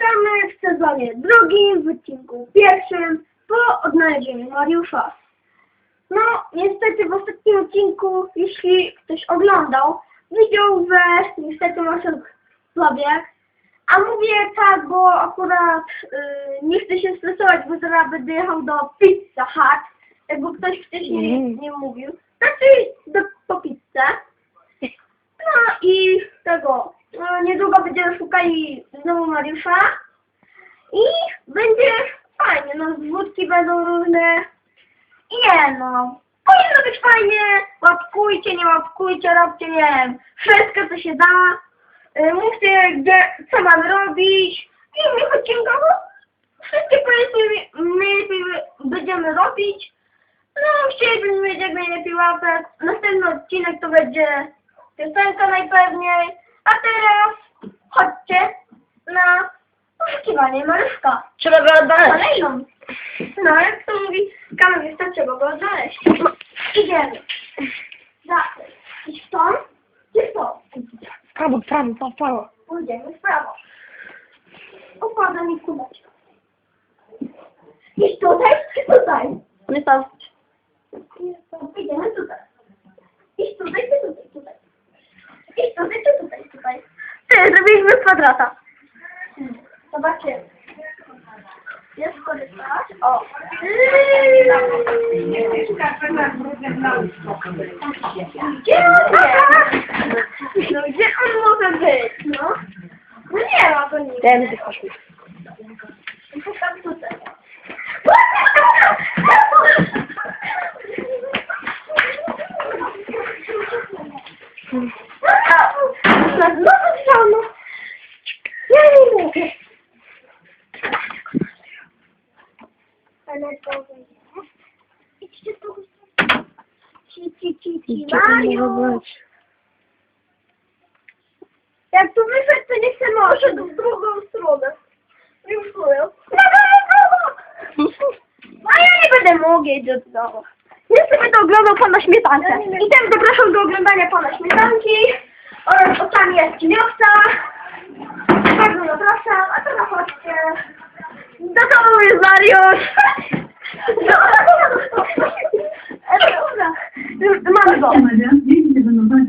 Witamy w sezonie drugim, w odcinku pierwszym, po odnalezieniu Mariusza. No, niestety w ostatnim odcinku, jeśli ktoś oglądał, widział, że niestety Marcel Słabiak. A mówię tak, bo akurat y, nie chcę się stresować, bo zaraz będę jechał do Pizza Hut, jakby ktoś wcześniej Mm. nie mówił. Znaczy do, po pizzę. No i tego, niedługo będziemy szukali znowu Mariusza i będzie fajnie, no wódki będą różne. I nie no, powinno być fajnie, łapkujcie, nie łapkujcie, robcie, nie wiem, wszystko co się da, y, mówcie gdzie, co mam robić. I odcinkach no, wszystkie powiedzmy najlepiej będziemy robić, no chcielibyśmy mieć jak najlepiej łapek, następny odcinek to będzie piosenka najpewniej, a teraz chodźcie na poszukiwanie Maruszka. Trzeba go odnaleźć. Kolejną. No, jak to mówi kamerzysta, trzeba go znaleźć. Idziemy. Zawsze. Idź stąd, gdzie to? W prawo, w prawo, w prawo. Pójdziemy w prawo. Układa mi kubeczkę. Idź tutaj, czy tutaj? Nie tam. Idziemy tutaj. Idź tutaj, czy zrobiliśmy kwadrata. Zobaczymy. Jest korytarz. O. Gdzie on jest? No gdzie on może być? No. No nie ma go nigdzie. Dajmy tych. Szukam tutaj ściano. Ja nie mogę. Ale to wyjdzie. Idźcie tu. Ci, ci, ci, ci. Mario. Jak tu wyszedł, to nie chcę może w drugą stronę. Już mówię. A ja nie będę mógł jeść do domu. Ja sobie to oglądał pana śmietankę. I też zapraszam do oglądania pana śmietanki oraz oczami jaskiniowca. Bardzo zapraszam, a teraz chodźcie. Do domu jest Mariusz. Yurtuma mı olmadı?